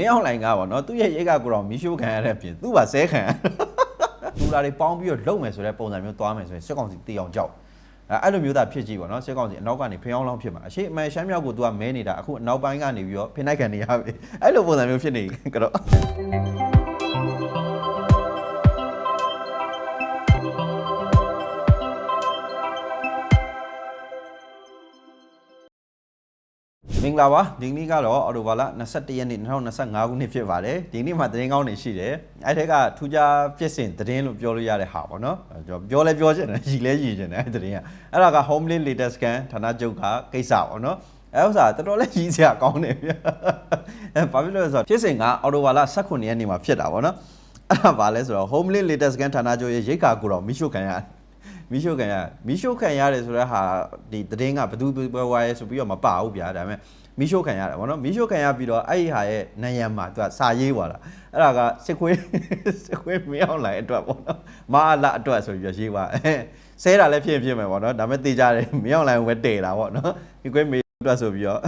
မင်းအောင်လှိုင်ကပေါ့နော်သူ့ရဲ့ရိတ်ကကိုတော့မီရှိုးခံရတဲ့အပြင်သူ့ပါဆဲခံရလူလာတွေပေါင်းပြီးတော့လုံမယ်ဆိုတဲ့ပုံစံမျိုးသွားမယ်ဆိုရင်စစ်ကောင်စီတေအောင်ကြောက်အဲအဲ့လိုမျိုးသားဖြစ်ကြည့်ပေါ့နော်စစ်ကောင်စီအနောက်ကနေဖျောင်းလောင်းဖြစ်မှာအရှိအမှန်ရှမ်းမြောက်ကိုသူကမဲနေတာအခုအနောက်ပိုင်းကနေပြီးတော့ဖိနှိုက်ခံနေရပြီအဲ့လိုပုံစံမျိုးဖြစ်နေကြတော့ မင်္ဂလာပါဒီနေ့ကတော့အော်တိုဘာလ21ရက်နေ့2025ခုနှစ်ဖြစ်ပါတယ်ဒီနေ့မှာသတင်းကောင်းတွေရှိတယ်အဲ့ထက်ကထူးခြားဖြစ်စဉ်သတင်းလို့ပြောလို့ရတဲ့ဟာပေါ့နော်အဲ့ကျွန်တော်ပြောလဲပြောချင်တယ်ရည်လဲရည်ချင်တယ်အဲ့သတင်းကအဲ့ဒါက Homeland Latest Scan ဌာနချုပ်ကကိစ္စပေါ့နော်အဲ့ဥစ္စာတော်တော်လေးရည်စရာကောင်းတယ်ဗျအဲ့ဘာဖြစ်လို့လဲဆိုတော့ဖြစ်စဉ်ကအော်တိုဘာလ18ရက်နေ့မှာဖြစ်တာပေါ့နော်အဲ့ဒါဘာလဲဆိုတော့ Homeland Latest Scan ဌာနချုပ်ရဲ့ရိတ်ခါကိုတော့မိရှုခံရတယ် မီရှိုခံရမီရှိုခံရတယ်ဆိုတဲ့ဟာဒီသတင်းကဘသူပွဲဝါရဲဆိုပြီးတော့မပါဘူးဗျာဒါပေမဲ့မီရှိုခံရတယ်ဗောနော်မီရှိုခံရပြီးတော့အဲ့ဒီဟာရဲ့နယံမှာသူကစာရေးသွားတာအဲ့ဒါကစစ်ခွေးစစ်ခွေးမင်းအောင်လိုက်အတွက်ဗောနော်မာလာအတွက်ဆိုပြီးတော့ရေးသွားဆဲတာလည်းဖြစ်ဖြစ်မယ်ဗောနော်ဒါပေမဲ့တေးကြတယ်မင်းအောင်လိုက်ဝဲတေတာဗောနော်ဒီခွေးမေးအတွက်ဆိုပြီးတော့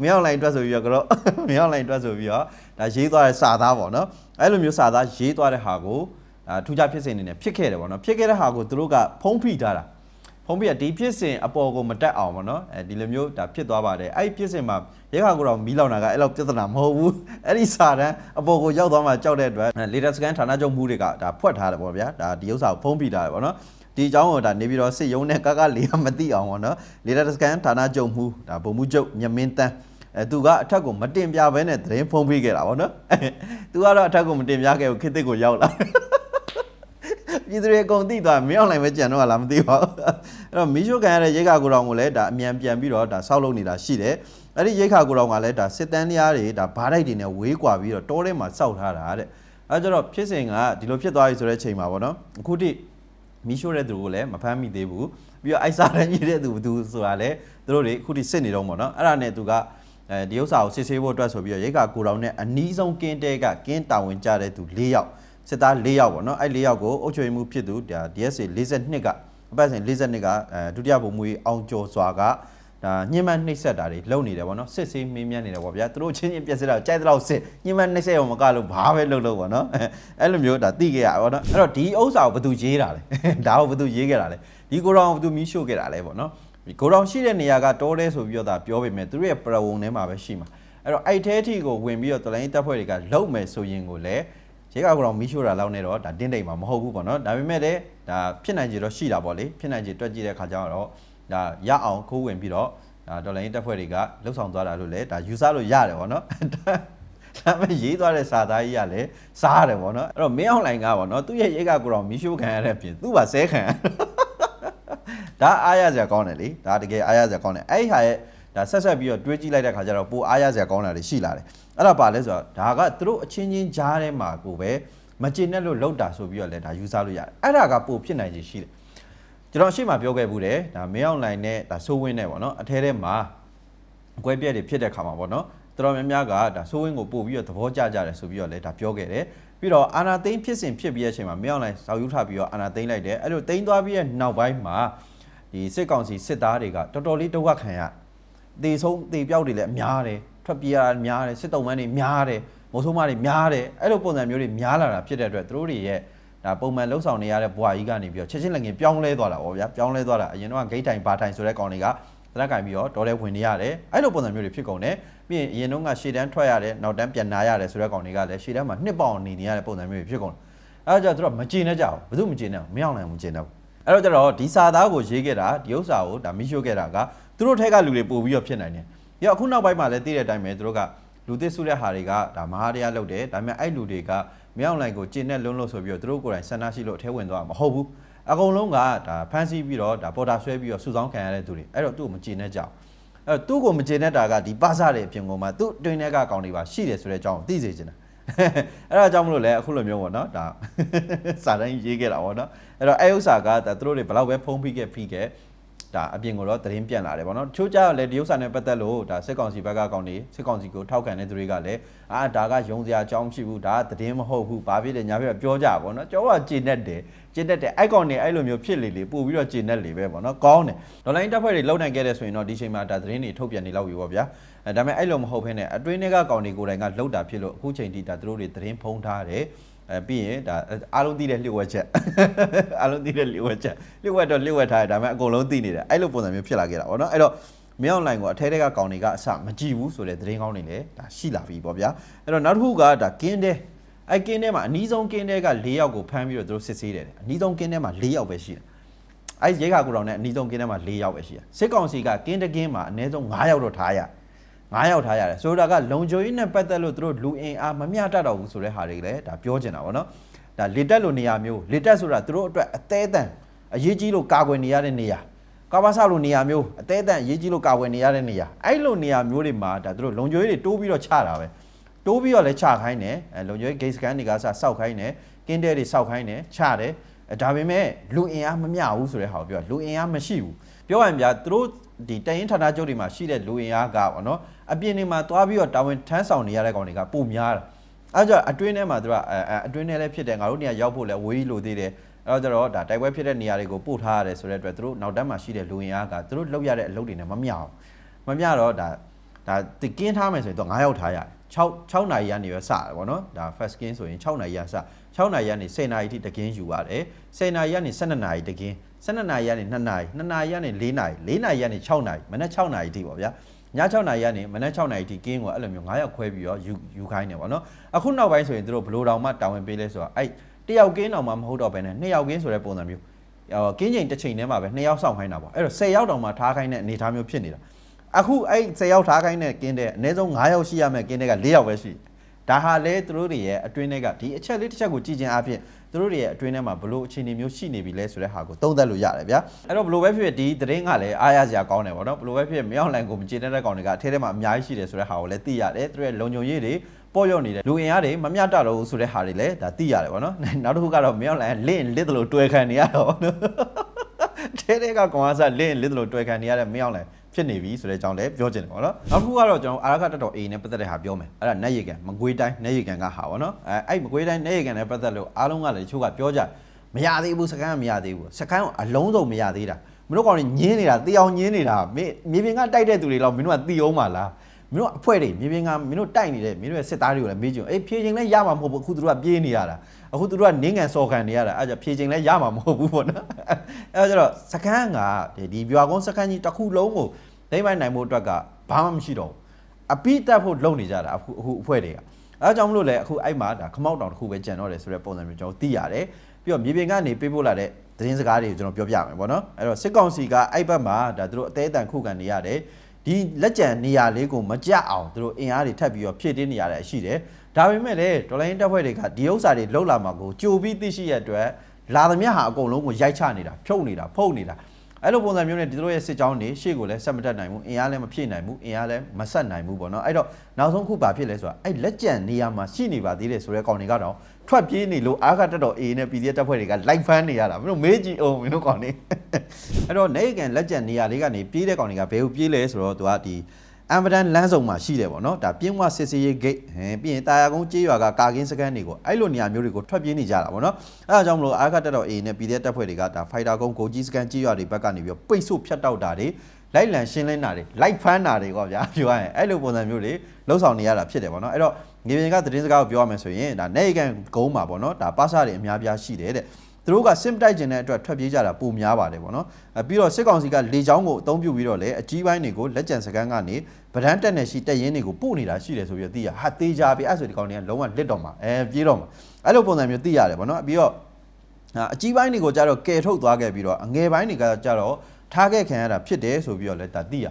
မင်းအောင်လိုင်းအတွက်ဆိုပြီးတော့ကတော့မင်းအောင်လိုင်းအတွက်ဆိုပြီးတော့ဒါရေးသွားတဲ့စာသားပေါ့နော်အဲ့လိုမျိုးစာသားရေးသွားတဲ့ဟာကိုအာ ထူးခြားဖြစ်စဉ်အနေနဲ့ဖြစ်ခဲ့တယ်ပေါ့နော်ဖြစ်ခဲ့တဲ့ဟာကိုသူတို့ကဖုံးဖိထားတာဖုံးဖိကဒီဖြစ်စဉ်အပေါ်ကိုမတက်အောင်ပေါ့နော်အဲဒီလိုမျိုးဒါဖြစ်သွားပါတယ်အဲ့ဒီဖြစ်စဉ်မှာရဲခါကိုတော့မီးလောင်တာကအဲ့လောက်ပြဿနာမဟုတ်ဘူးအဲ့ဒီစာတန်းအပေါ်ကိုရောက်သွားမှကြောက်တဲ့အတွက် latest scan ဌာနချုပ်မှုတွေကဒါဖွက်ထားတယ်ပေါ့ဗျာဒါဒီဥစ္စာကိုဖုံးဖိထားတယ်ပေါ့နော်ဒီအကြောင်းကိုဒါနေပြီးတော့စစ်ရုံးနဲ့ကကလေးကမသိအောင်ပေါ့နော် latest scan ဌာနချုပ်မှုဒါဗိုလ်မှူးချုပ်မြမင်းတန်းအဲသူကအထက်ကိုမတင်ပြဘဲနဲ့သတင်းဖုံးပေးခဲ့တာဗောနော်သူကတော့အထက်ကိုမတင်ပြခဲ့ဘူးခေတ်သစ်ကိုရောက်လာ ပြည်သူတွေအကုန်သိသွားမင်းအောင်လိုက်ပဲကြံတော့လားမသိပါဘူးအဲ့တော့မီးရှို့ခံရတဲ့ရိတ်ခါကိုတောင်ကိုလည်းဒါအမြန်ပြန်ပြီးတော့ဒါဆောက်လုပ်နေတာရှိတယ်အဲ့ဒီရိတ်ခါကိုတောင်ကလည်းဒါစစ်တန်းတရားတွေဒါဘားတိုက်တွေနဲ့ဝေးကွာပြီးတော့တောထဲမှာစောက်ထားတာတဲ့အဲကြတော့ဖြစ်စဉ်ကဒီလိုဖြစ်သွားပြီဆိုတဲ့ချိန်မှာဗောနော်အခုထိမီးရှို့တဲ့သူကိုလည်းမဖမ်းမိသေးဘူးပြီးတော့အိုက်စာတန်းကြီးတဲ့သူဘယ်သူဆိုတာလည်းသူတို့တွေအခုထိစစ်နေတော့ပေါ့နော်အဲ့ဒါနဲ့သူကအဲဒီဥစ္စာကိုစစ်ဆေးဖို့အတွက်ဆိုပြီးတော့ရိတ်ကကိုတောင်နဲ့အနီးဆုံးကင်းတဲကကင်းတာဝန်ကြတဲ့သူ၄ယောက် စစ်သား၄ယောက်ပေါ့နော်အဲ့၄ယောက်ကိုအုပ်ချုပ်ရေးမှူးဖြစ်သူဒါ DSA 42ကအပတ်စဉ်42ကအဲဒုတိယဗိုလ်မှူးကြီးအောင်ကျော်စွာကဒါညှဉ်းပန်းနှိပ်စက်တာတွေလုပ်နေတယ်ဗောနော်စစ်ဆေးမင်းမြန်းနေတယ်ဗောဗျာသူတို့ချင်းချင်းပြက်စစ်တာကြိုက်တဲ့လောက်စစ်ညှဉ်းပန်းနှိပ်စက်ရောမကလို့ဘာပဲလုပ်လို့ဗောနော်အဲ့လိုမျိုးဒါသိခဲ့ရဗောနော်အဲ့တော့ဒီဥစ္စာကိုဘယ်သူရေးတာလဲဒါကိုဘယ်သူရေးခဲ့တာလဲဒီကိုတော်ဘယ်သူမီးရှို့ခဲ့တာလဲဗောနော်ဒီကိုတော်ရှိတဲ့နေရာကတောတဲဆိုပြီးတော့ဒါပြောပေမဲ့သူတို့ရဲ့ပရဝုံထဲမှာပဲရှိမှာအဲ့တော့အဲ့ထဲအထိကိုဝင်ပြီးတော့တလိုင်းတပ်ဖွဲ့တွေကလုံမယ်ဆိုရင်ကိုလည်း ရေကကိုတော်မီးရှို့တာလောက်နေတော့ဒါတင်းတိမ်မှာမဟုတ်ဘူးဗောနော်ဒါပေမဲ့လည်းဒါဖြစ်နိုင်ကြတော့ရှိတာဗောလေဖြစ်နိုင်ကြတွက်ကြည့်တဲ့ခါကျတော့ဒါရအောင်ခိုးဝင်ပြီးတော့ဒါဒေါ်လာရင်းတပ်ဖွဲ့တွေကလှုပ်ဆောင်သွားတာလို့လည်းဒါယူဆလို့ရတယ်ဗောနော်ဒါပေမဲ့ရေးသွားတဲ့စာသားကြီးကလည်းစားရတယ်ဗောနော်အဲ့တော့မင်းအောင်လိုင်ကဗောနော်သူ့ရဲ့ရိတ်ကကိုတော့မီးရှို့ခံရတဲ့အပြင်သူ့ပါဆဲခံရဒါအားရစရာကောင်းတယ်လေဒါတကယ်အားရစရာကောင်းတယ်အဲ့ဒီဟာရဲ့ဒါဆက်ဆက်ပြီးတော့တွေးကြည့်လိုက်တဲ့ခါကျတော့ပိုအားရစရာကောင်းတာတွေရှိလာတယ် အဲ့ဒါပါလဲဆိုတော့ဒါကသူတို့အချင်းချင်းကြားထဲမှာကိုပဲမကျင်နဲ့လို့လောက်တာဆိုပြီးတော့လဲဒါယူဆလို့ရတယ်အဲ့ဒါကပိုဖြစ်နိုင်ခြေရှိတယ်ကျွန်တော်အရှိမပြောခဲ့ဘူးတယ်ဒါမင်းအောင်လိုင်နဲ့ဒါဆိုးဝင်းနဲ့ပေါ့နော်အထဲထဲမှာအကွဲပြက်တွေဖြစ်တဲ့ခါမှာပေါ့နော်တော်တော်များများကဒါဆိုးဝင်းကိုပို့ပြီးတော့သဘောကျကြတယ်ဆိုပြီးတော့လဲဒါပြောခဲ့တယ်ပြီးတော့အာနာသိန်းဖြစ်စဉ်ဖြစ်ပြီးတဲ့အချိန်မှာမင်းအောင်လိုင်စောက်ယူထပြီးတော့အာနာသိန်းလိုက်တယ်အဲ့လိုသိန်းသွားပြီးတဲ့နောက်ပိုင်းမှာဒီစစ်ကောင်စီစစ်သားတွေကတော်တော်လေးဒုက္ခခံရတေဆုံးတေပြောက်တွေလည်းအများတယ် ထွက်ပြေးရတာများတယ်စစ်တုံးမန်းတွေများတယ်မုံဆုံးမတွေများတယ်အဲ့လိုပုံစံမျိုးတွေများလာတာဖြစ်တဲ့အတွက်သူတို့တွေရဲ့ဒါပုံမှန်လှုပ်ဆောင်နေရတဲ့ဘွာကြီးကနေပြီးတော့ချက်ချင်းလက်ငင်းပြောင်းလဲသွားတာဗောဗျာပြောင်းလဲသွားတာအရင်တော့ဂိတ်တိုင်ဘာတိုင်ဆိုတဲ့ကောင်တွေကသရက်ကင်ပြီးတော့တော်တဲ့ဝင်နေရတယ်အဲ့လိုပုံစံမျိုးတွေဖြစ်ကုန်တယ်ပြီးရင်အရင်တော့ကရှေ့တန်းထွက်ရတယ်နောက်တန်းပြန်နာရတယ်ဆိုတဲ့ကောင်တွေကလည်းရှေ့တန်းမှာနှစ်ပေါင်နေနေရတဲ့ပုံစံမျိုးတွေဖြစ်ကုန်တယ်အဲ့ဒါကြောင့်သူတို့မကြည်နေကြဘူးဘယ်သူမကြည်နေဘူးမရောက်နိုင်ဘူးမကြည်နေဘူးအဲ့တော့ကျတော့ဒီစာသားကိုရေးခဲ့တာဒီဥစ္စာကိုဒါမိရှို့ခဲ့တာကသူတို့ထက်ကလူတွေပို့ပြီးတော့ဖြစ်နိုင်တယ် ပြီးတော့အခုနောက်ပိုင်းမှာလည်းသိတဲ့အတိုင်းပဲသူတို့ကလူသစ်စုတဲ့ဟာတွေကဒါမဟာတရားလုပ်တယ်ဒါပေမဲ့အဲ့လူတွေကမြောက်လိုက်ကိုကျင့်နဲ့လုံးလို့ဆိုပြီးတော့သူတို့ကိုယ်တိုင်ဆန္ဒရှိလို့အထဲဝင်သွားမှာမဟုတ်ဘူးအကုန်လုံးကဒါဖန်ဆီးပြီးတော့ဒါပေါ်တာဆွဲပြီးတော့စုဆောင်းခံရတဲ့သူတွေအဲ့တော့သူ့ကိုမကျင့်နဲ့ကြအောင်အဲ့တော့သူ့ကိုမကျင့်နဲ့တာကဒီပါစတဲ့အပြင်ကောင်မှသူ့တွင်တဲ့ကကောင်တွေပါရှိတယ်ဆိုတဲ့အကြောင်းကိုသိစေချင်တာအဲ့ဒါကြောင့်မလို့လဲအခုလိုမျိုးပေါ့နော်ဒါစာတိုင်းရေးခဲ့တာပေါ့နော်အဲ့တော့အဲ့ဥစ္စာကဒါသူတို့တွေဘယ်လောက်ပဲဖုံးဖိခဲ့ဖိခဲ့ ဒါအပြင်ကိုတော့သတင်းပြန့်လာတယ်ဗောနော်တချို့ကြတော့လေဒီဥစ္စာနဲ့ပတ်သက်လို့ဒါစစ်ကောင်စီဘက်ကကောင်တွေစစ်ကောင်စီကိုထောက်ခံတဲ့သူတွေကလည်းအာဒါကယုံစရာအကြောင်းမရှိဘူးဒါကသတင်းမဟုတ်ဘူးဘာဖြစ်တယ်ညာဖြစ်တယ်ပြောကြဗောနော်ကျောင်းကကျေနပ်တယ်ကျေနပ်တယ်အဲ့ကောင်တွေအဲ့လိုမျိုးဖြစ်လေလေပို့ပြီးတော့ကျေနပ်လေပဲဗောနော်ကောင်းတယ်ဒေါ်လာရင်းတပ်ဖွဲ့တွေလုံနိုင်ခဲ့တဲ့ဆိုရင်တော့ဒီချိန်မှာဒါသတင်းတွေထုတ်ပြန်နေလောက်ပြီဗောဗျာအဲဒါပေမဲ့အဲ့လိုမဟုတ်ဘဲနဲ့အတွင်းထဲကကောင်တွေကိုယ်တိုင်ကလှုပ်တာဖြစ်လို့အခုချိန်ထိဒါသူတို့တွေသတင်းဖုံးထားတယ် အဲပြီးရင်ဒါအားလုံးသိတဲ့လျှို့ဝှက်ချက်အားလုံးသိတဲ့လျှို့ဝှက်ချက်လျှို့ဝှက်တော့လျှို့ဝှက်ထားတယ်ဒါပေမဲ့အကုန်လုံးသိနေတယ်အဲ့လိုပုံစံမျိုးဖြစ်လာခဲ့တာဗောနော်အဲ့တော့မြောက်လိုင်းကိုအထဲထဲကကောင်တွေကအစမကြည့်ဘူးဆိုတဲ့သတင်းကောင်းတွေလည်းဒါရှိလာပြီပေါ့ဗျာအဲ့တော့နောက်တစ်ခုကဒါကင်းတဲ့အဲ့ကင်းတဲ့မှာအနီးဆုံးကင်းတဲ့က၄ယောက်ကိုဖမ်းပြီးတော့သူတို့စစ်ဆေးတယ်တဲ့အနီးဆုံးကင်းတဲ့မှာ၄ယောက်ပဲရှိတယ်အဲ့ရဲခါကူတော်နဲ့အနီးဆုံးကင်းတဲ့မှာ၄ယောက်ပဲရှိတယ်စစ်ကောင်စီကကင်းတကင်းမှာအနည်းဆုံး9ယောက်တော့ထားရတယ် 9ယောက်ထားရတယ်ဆိုတာကလုံခြုံရေးနဲ့ပတ်သက်လို့သူတို့လူအင်အားမမျှတတော့ဘူးဆိုတဲ့ဟာတွေလည်းဒါပြောချင်တာဗောနော်ဒါလေတက်လိုနေရာမျိုးလေတက်ဆိုတာသူတို့အတွက်အသေးအတန်အရေးကြီးလို့ကာကွယ်နေရတဲ့နေရာကာဘာဆလိုနေရာမျိုးအသေးအတန်အရေးကြီးလို့ကာကွယ်နေရတဲ့နေရာအဲ့လိုနေရာမျိုးတွေမှာဒါသူတို့လုံခြုံရေးတွေတိုးပြီးတော့ချတာပဲတိုးပြီးတော့လည်းချခိုင်းတယ်အဲလုံခြုံရေးဂိတ်စကန်တွေကစစောက်ခိုင်းတယ်ကင်းတဲတွေစောက်ခိုင်းတယ်ချတယ်အဲဒါပေမဲ့လူအင်အားမမျှဘူးဆိုတဲ့ဟာကိုပြောတာလူအင်အားမရှိဘူး ပြောရရင်ဗျာသူတို့ဒီတရင်ဌာနချုပ်တွေမှာရှိတဲ့လူအင်အားကပေါ့နော်အပြင်တွေမှာသွားပြီးတော့တာဝန်ထမ်းဆောင်နေရတဲ့ကောင်တွေကပုံများတာအဲကြောင့်အတွင်းထဲမှာသူကအဲအဲအတွင်းထဲလည်းဖြစ်တယ်ငါတို့နေရာရောက်ဖို့လည်းဝေးလို့သေးတယ်အဲတော့ကျတော့ဒါတိုက်ပွဲဖြစ်တဲ့နေရာတွေကိုပို့ထားရတယ်ဆိုတဲ့အတွက်သူတို့နောက်တန်းမှာရှိတဲ့လူအင်အားကသူတို့လောက်ရတဲ့အလုပ်တွေနဲ့မမျှအောင်မမျှတော့ဒါဒါတကင်းထားမယ်ဆိုရင်တော့9ယောက်ထားရတယ်6 6နာရီကနေပဲစတယ်ပေါ့နော်ဒါ first skin ဆိုရင်6နာရီကစ6နာရီကနေ10နာရီထိတကင်းယူရတယ်10နာရီကနေ12နာရီတကင်း 12နာရီကနေ2နာရီ2နာရီကနေ4နာရီ4နာရီကနေ6နာရီမနက်6နာရီထိပေါ့ဗျာည6နာရီကနေမနက်6နာရီထိကင်းကိုအဲ့လိုမျိုး9ရောက်ခွဲပြီးတော့ယူယူခိုင်းတယ်ပေါ့နော်အခုနောက်ပိုင်းဆိုရင်တို့ဘလို့တောင်မှတာဝန်ပေးလဲဆိုတော့အဲ့တယောက်ကင်းတောင်မှမဟုတ်တော့ဘဲနဲ့2ယောက်ကင်းဆိုတဲ့ပုံစံမျိုးဟိုကင်းချိန်တစ်ချိန်တည်းမှာပဲ2ယောက်စောင့်ခိုင်းတာပေါ့အဲ့တော့10ယောက်တောင်မှထားခိုင်းတဲ့အနေအထားမျိုးဖြစ်နေတာအခုအဲ့10ယောက်ထားခိုင်းတဲ့ကင်းတဲ့အနည်းဆုံး9ယောက်ရှိရမယ်ကင်းတဲ့က4ယောက်ပဲရှိဒါဟာလေသူတို့တွေရဲ့အတွင်းထဲကဒီအချက်လေးတစ်ချက်ကိုကြည့်ခြင်းအပြင် သူတို့တွေရဲ့အတွင်းထဲမှာဘလို့အခြေအနေမျိုးရှိနေပြီလဲဆိုတဲ့ဟာကိုသုံးသပ်လို့ရတယ်ဗျာအဲ့တော့ဘလို့ပဲဖြစ်ဖြစ်ဒီသတင်းကလည်းအားရစရာကောင်းတယ်ဗောနော်ဘလို့ပဲဖြစ်ဖြစ်မြောက်လိုင်ကိုမကျေနပ်တဲ့ကောင်တွေကအထဲထဲမှာအများကြီးရှိတယ်ဆိုတဲ့ဟာကိုလည်းသိရတယ်သူတို့ရဲ့လုံခြုံရေးတွေပေါ်ရောက်နေတယ်လူအင်အားတွေမမျှတတော့ဘူးဆိုတဲ့ဟာတွေလည်းဒါသိရတယ်ဗောနော်နောက်တစ်ခုကတော့မြောက်လိုင်လင့်လစ်တယ်လို့တွဲခံနေရတော့နော်ထဲထဲကကောင်အားစလင့်လစ်တယ်လို့တွဲခံနေရတဲ့မြောက်လိုင် ဖြစ်နေပြီဆိုတဲ့အကြောင်းလည်းပြောချင်တယ်ပေါ့နော်နောက်တစ်ခုကတော့ကျွန်တော်အာရခတက်တော် A နဲ့ပတ်သက်တဲ့ဟာပြောမယ်အဲ့ဒါနက်ရီကန်မကွေးတိုင်းနက်ရီကန်ကဟာပေါ့နော်အဲအဲ့မကွေးတိုင်းနက်ရီကန်နဲ့ပတ်သက်လို့အားလုံးကလည်းတချို့ကပြောကြမရသေးဘူးစကန်ကမရသေးဘူးစကန်ကအလုံးစုံမရသေးတာမင်းတို့ကောင်တွေညင်းနေတာတေအောင်ညင်းနေတာမင်းမြေပြင်ကတိုက်တဲ့သူတွေတော့မင်းတို့ကတီအောင်ပါလားမင်းတို့အဖွဲ့တွေမြေပြင်ကမင်းတို့တိုက်နေတဲ့မင်းတို့ရဲ့စစ်သားတွေကိုလည်းမေးကြည့်အေးဖြေချင်းလည်းရမှာမဟုတ်ဘူးအခုသူတို့ကပြေးနေရတာအခုသူတို့ကနင်းငံစော်ခံနေရတာအဲ့ကြဖြေချင်းလည်းရမှာမဟုတ်ဘူးပေါ့နော်အဲ့တော့ကျတော့စကန်ကဒီဗျာကုန်းစကန်ကြီးတစ်ခုလုံးကို ဒိမ့်မိုင်းနိုင်မှုအတွက်ကဘာမှမရှိတော့ဘူးအပိတက်ဖို့လုပ်နေကြတာအခုအခုအဖွဲ့တွေကအဲဒါကြောင့်မလို့လေအခုအဲ့မှာဒါခမောက်တောင်တစ်ခုပဲကြံတော့တယ်ဆိုတဲ့ပုံစံမျိုးကျွန်တော်သိရတယ်ပြီးတော့မြေပြင်ကနေပေးပို့လာတဲ့သတင်းစကားတွေကိုကျွန်တော်ပြောပြမယ်ပေါ့နော်အဲ့တော့စစ်ကောင်စီကအဲ့ဘက်မှာဒါသူတို့အသေးအတန်ခုခံနေရတယ်ဒီလက်ကျန်နေရာလေးကိုမကြအောင်သူတို့အင်အားတွေထပ်ပြီးတော့ဖြည့်တင်းနေရတဲ့အရှိတယ်ဒါပေမဲ့လေဒေါ်လာရင်းတပ်ဖွဲ့တွေကဒီဥစ္စာတွေလှုပ်လာမှာကိုကြိုပြီးသိရှိရတဲ့အတွက်လာသမျှဟာအကုန်လုံးကိုရိုက်ချနေတာဖြုတ်နေတာဖုတ်နေတာ အဲ့လိုပုံစံမျိုးနဲ့ဒီတို့ရဲ့စစ်ကြောင်းတွေရှေ့ကိုလည်းဆက်မတက်နိုင်ဘူးအင်အားလည်းမဖြည့်နိုင်ဘူးအင်အားလည်းမဆက်နိုင်ဘူးပေါ့နော်အဲ့တော့နောက်ဆုံးခုဘာဖြစ်လဲဆိုတော့အဲ့လက်ကျန်နေရာမှာရှိနေပါသေးတယ်ဆိုတဲ့ကောင်တွေကတော့ထွက်ပြေးနေလို့အားကတက်တော် A နဲ့ PDF တပ်ဖွဲ့တွေက live fan နေရတာမင်းတို့မေးကြည့်အောင်မင်းတို့ကောင်တွေအဲ့တော့နေကန်လက်ကျန်နေရာလေးကနေပြေးတဲ့ကောင်တွေကဘယ်ကိုပြေးလဲဆိုတော့သူကဒီ အမ်ဗဒန်လမ်းစုံမှာရှိတယ်ပေါ့နော်ဒါပြင်းဝစစ်စီရေးဂိတ်ဟင်ပြီးရင်တာယာကုန်းကြေးရွာကကာကင်းစကန်တွေကိုအဲ့လိုနေရာမျိုးတွေကိုထွက်ပြေးနေကြတာပေါ့နော်အဲ့ဒါကြောင့်မလို့အားကတက်တော် A နဲ့ PDF တပ်ဖွဲ့တွေကဒါဖိုက်တာကုန်းကိုကြီးစကန်ကြေးရွာတွေဘက်ကနေပြီးပိတ်ဆို့ဖြတ်တောက်တာတွေလိုက်လံရှင်းလင်းတာတွေလိုက်ဖမ်းတာတွေကောဗျာပြောရရင်အဲ့လိုပုံစံမျိုးတွေလှုပ်ဆောင်နေရတာဖြစ်တယ်ပေါ့နော်အဲ့တော့ငွေပြင်ကသတင်းစကားကိုပြောရမယ်ဆိုရင်ဒါနေကန်ကုန်းမှာပေါ့နော်ဒါပါစာတွေအများပြားရှိတယ်တဲ့ သူတို့ကစစ်တိုက်ကျင်တဲ့အတွက်ထွက်ပြေးကြတာပုံများပါတယ်ပေါ့နော်အဲပြီးတော့စစ်ကောင်စီကလေချောင်းကိုအသုံးပြုပြီးတော့လေအကြီးပိုင်းတွေကိုလက်ကျန်စကန်ကနေဗဒန်းတက်နေရှိတက်ရင်းတွေကိုပို့နေတာရှိတယ်ဆိုပြီးတော့သိရဟာသေးကြပြီအဲ့ဆိုဒီကောင်တွေကလုံးဝလစ်တော့မှာအဲပြေးတော့မှာအဲ့လိုပုံစံမျိုးသိရတယ်ပေါ့နော်ပြီးတော့အကြီးပိုင်းတွေကိုကြတော့ကယ်ထုတ်သွားခဲ့ပြီးတော့အငယ်ပိုင်းတွေကကြတော့ထားခဲ့ခံရတာဖြစ်တယ်ဆိုပြီးတော့လည်းဒါသိရ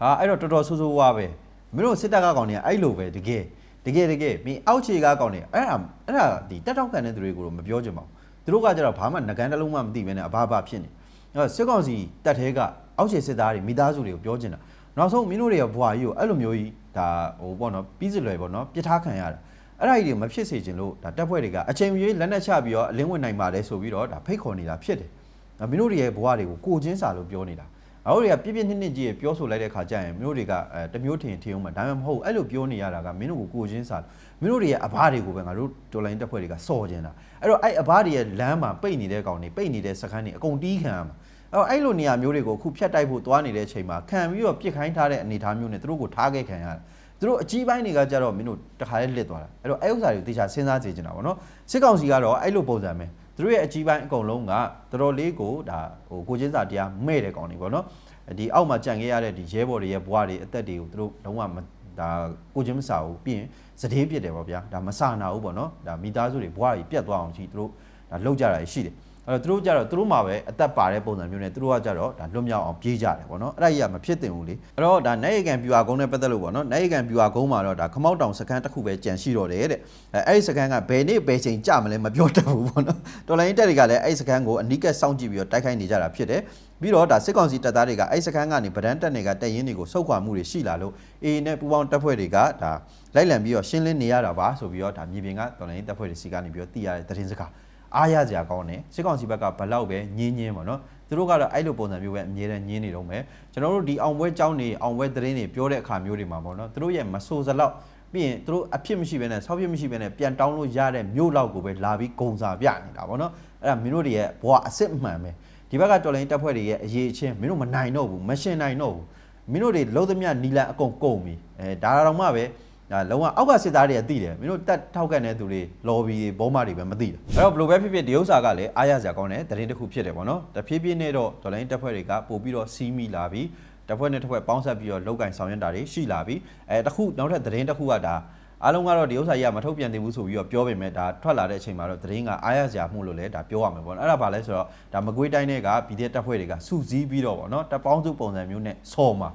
ဟာအဲ့တော့တော်တော်ဆိုးဆိုးဝါးပဲမင်းတို့စစ်တပ်ကကောင်တွေကအဲ့လိုပဲတကယ်တကယ်တကယ်မင်းအောက်ခြေကကောင်တွေအဲ့ဒါအဲ့ဒါဒီတက်တောက်ခံတဲ့သူတွေကိုတော့မပြောချင်ပါဘူး သူတို့ကကြတော့ဘာမှငကန်းတစ်လုံးမှမသိဘဲနဲ့အဘအဘဖြစ်နေအဲ့တော့စစ်ကောင်စီတပ်ထဲကအောက်ခြေစစ်သားတွေမိသားစုတွေကိုပြောချင်တာနောက်ဆုံးမင်းတို့တွေရဲ့ဘွာကြီးကိုအဲ့လိုမျိုးကြီးဒါဟိုပေါ့နော်ပြီးစလွယ်ပေါ့နော်ပြစ်ထားခံရတာအဲ့ဒါကြီးတွေမဖြစ်စေချင်လို့ဒါတပ်ဖွဲ့တွေကအချိန်ကြီးလက်နက်ချပြီးတော့အလင်းဝင်နိုင်ပါလေဆိုပြီးတော့ဒါဖိတ်ခေါ်နေတာဖြစ်တယ်မင်းတို့တွေရဲ့ဘဝတွေကိုကိုချင်းစာလို့ပြောနေတာ တို့တွေကပြည့်ပြည့်နှစ်နှစ်ကြီးပြောဆိုလိုက်တဲ့ခါကျရင်မင်းတို့တွေကအဲတမျိုးထင်ထင်အောင်မှာဒါမှမဟုတ်အဲ့လိုပြောနေရတာကမင်းတို့ကိုကိုချင်းစားမင်းတို့တွေရဲ့အဘတွေကိုပဲငါတို့တော်လိုင်းတက်ဖွဲ့တွေကစော်ကျင်တာအဲ့တော့အဲ့အဘတွေရဲ့လမ်းမှာပိတ်နေတဲ့ကောင်တွေပိတ်နေတဲ့စခန်းတွေအကုန်တီးခံရမှာအဲ့တော့အဲ့လိုနေရာမျိုးတွေကိုအခုဖြတ်တိုက်ဖို့သွားနေတဲ့အချိန်မှာခံပြီးတော့ပြစ်ခိုင်းထားတဲ့အနေအထားမျိုးနဲ့သူတို့ကိုထားခဲ့ခံရတယ်သူတို့အကြီးပိုင်းတွေကကြတော့မင်းတို့တခါလေးလစ်သွားတာအဲ့တော့အဲ့ဥစ္စာတွေကိုတေချာစဉ်းစားကြည့်နေတာပေါ့နော်စစ်ကောင်စီကတော့အဲ့လိုပုံစံပဲ သူတို့ရဲ့အကြီးပိုင်းအကုန်လုံးကတော်တော်လေးကိုဒါဟိုကိုချင်းစာတရားမဲ့တဲ့ကောင်တွေပေါ့နော်ဒီအောက်မှာကြံခဲ့ရတဲ့ဒီရဲဘော်တွေရဲ့ဘဝတွေအသက်တွေကိုသူတို့လုံးဝမဒါကိုချင်းမစာဘူးပြီးရင်စတေးပြစ်တယ်ပေါ့ဗျာဒါမဆာနာဘူးပေါ့နော်ဒါမိသားစုတွေဘဝတွေပြတ်သွားအောင်ကြီးသူတို့ဒါလောက်ကြတာရှိတယ် အဲ့တော့သူတို့ကြတော့သူတို့မှာပဲအသက်ပါတဲ့ပုံစံမျိုးနဲ့သူတို့ကကြတော့ဒါလွတ်မြောက်အောင်ပြေးကြတယ်ပေါ့နော်အဲ့ဒါကြီးကမဖြစ်တင်ဘူးလေအဲ့တော့ဒါနိုင်ရကန်ပြူဟာကုန်းနဲ့ပတ်သက်လို့ပေါ့နော်နိုင်ရကန်ပြူဟာကုန်းမှာတော့ဒါခမောက်တောင်စခန်းတစ်ခုပဲကြံရှိတော့တယ်တဲ့အဲအဲ့ဒီစခန်းကဘယ်နေ့ဘယ်ချိန်ကြမလဲမပြောတတ်ဘူးပေါ့နော်တော်လိုင်းတက်တွေကလည်းအဲ့ဒီစခန်းကိုအနီးကပ်စောင့်ကြည့်ပြီးတော့တိုက်ခိုက်နေကြတာဖြစ်တယ်ပြီးတော့ဒါစစ်ကောင်စီတပ်သားတွေကအဲ့ဒီစခန်းကနေဗဒန်းတက်တွေကတက်ရင်တွေကိုစုတ်ခွာမှုတွေရှိလာလို့အေးနဲ့ပူပေါင်းတပ်ဖွဲ့တွေကဒါလိုက်လံပြီးတော့ရှင်းလင်းနေရတာပါဆိုပြီးတော့ဒါမြေပြင်ကတော်လိုင်းတပ်ဖွဲ့တွေစီကနေပြီးတော့သိရတဲ့သတင်းစကား အားရစရာကောင်းတယ်စစ်ကောင်စီဘက်ကဘလောက်ပဲညင်းညင်းပေါ့နော်သူတို့ကတော့အဲ့လိုပုံစံမျိုးပဲအမြဲတမ်းညင်းနေတော့မယ်ကျွန်တော်တို့ဒီအောင်ပွဲကြောင်းနေအောင်ပွဲသတင်းတွေပြောတဲ့အခါမျိုးတွေမှာပေါ့နော်သူတို့ရဲ့မဆိုးစလောက်ပြီးရင်သူတို့အဖြစ်မရှိဘဲနဲ့ဆောက်ဖြစ်မရှိဘဲနဲ့ပြန်တောင်းလို့ရတဲ့မျိုးလောက်ကိုပဲလာပြီးဂုံစာပြနေတာပေါ့နော်အဲ့ဒါမင်းတို့တွေရဲ့ဘဝအစ်စ်အမှန်ပဲဒီဘက်ကတော်လိုင်းတပ်ဖွဲ့တွေရဲ့အရေးအချင်းမင်းတို့မနိုင်တော့ဘူးမရှင်နိုင်တော့ဘူးမင်းတို့တွေလုံးသမျှနီလန်အကုန်ကုန်ပြီအဲဒါတော့မှပဲ ဒါလုံးဝအောက်ကစစ်သားတွေကသိတယ်မင်းတို့တက်ထောက်ကန်တဲ့သူတွေလော်ဘီတွေဘောမတွေပဲမသိတာအဲ့တော့ဘယ်လိုပဲဖြစ်ဖြစ်ဒီဥစ္စာကလည်းအားရစရာကောင်းတဲ့သတင်းတစ်ခုဖြစ်တယ်ပေါ့နော်တဖြည်းဖြည်းနဲ့တော့ဒေါ်လာရင်းတပ်ဖွဲ့တွေကပို့ပြီးတော့စီးမိလာပြီးတပ်ဖွဲ့နဲ့တပ်ဖွဲ့ပေါင်းဆက်ပြီးတော့လောက်ကင်ဆောင်ရွက်တာတွေရှိလာပြီးအဲတခုနောက်ထပ်သတင်းတစ်ခုကဒါအားလုံးကတော့ဒီဥစ္စာကြီးကမထုတ်ပြန်သေးဘူးဆိုပြီးတော့ပြောပေမဲ့ဒါထွက်လာတဲ့အချိန်မှာတော့သတင်းကအားရစရာမှုလို့လည်းဒါပြောရမှာပေါ့နော်အဲ့ဒါဘာလဲဆိုတော့ဒါမကွေးတိုင်းတွေကပြည်တဲ့တပ်ဖွဲ့တွေကစုစည်းပြီးတော့ပေါ့နော်တပ်ပေါင်းစုပုံစံမျိုးနဲ့ဆော်မှာ